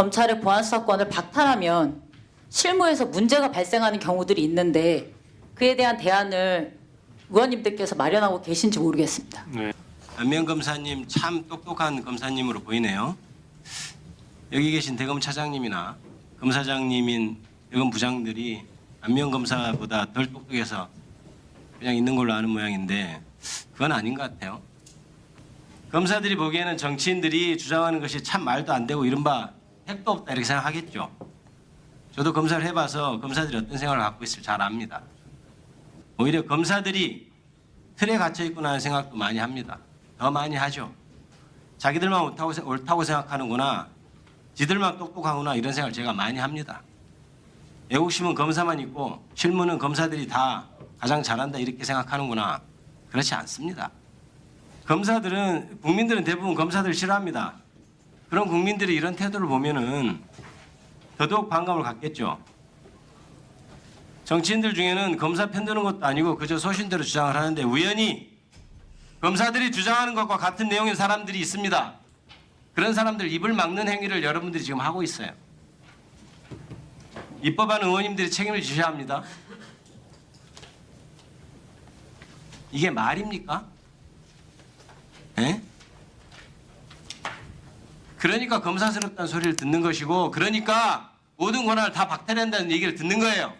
검찰의 보안 수사권을 박탈하면 실무에서 문제가 발생하는 경우들이 있는데 그에 대한 대안을 의원님들께서 마련하고 계신지 모르겠습니다. 안명 검사님 참 똑똑한 검사님으로 보이네요. 여기 계신 대검 차장님이나 검사장님인 대검 부장들이 안명 검사보다 덜 똑똑해서 그냥 있는 걸로 아는 모양인데 그건 아닌 것 같아요. 검사들이 보기에는 정치인들이 주장하는 것이 참 말도 안 되고 이른바 핵도 없다 이렇게 생각하겠죠. 저도 검사를 해봐서 검사들이 어떤 생각을 갖고 있을지 잘 압니다. 오히려 검사들이 틀에 갇혀 있구나 하는 생각도 많이 합니다. 더 많이 하죠. 자기들만 옳다고, 세- 옳다고 생각하는구나. 지들만 똑똑하구나 이런 생각을 제가 많이 합니다. 애국심은 검사만 있고 실무는 검사들이 다 가장 잘한다 이렇게 생각하는구나. 그렇지 않습니다. 검사들은 국민들은 대부분 검사들 싫어합니다. 그런 국민들이 이런 태도를 보면은 더더욱 반감을 갖겠죠. 정치인들 중에는 검사 편드는 것도 아니고 그저 소신대로 주장을 하는데 우연히 검사들이 주장하는 것과 같은 내용의 사람들이 있습니다. 그런 사람들 입을 막는 행위를 여러분들이 지금 하고 있어요. 입법하는 의원님들이 책임을 지셔야 합니다. 이게 말입니까? 예? 그러니까 검사스럽다는 소리를 듣는 것이고 그러니까 모든 권한을 다 박탈한다는 얘기를 듣는 거예요.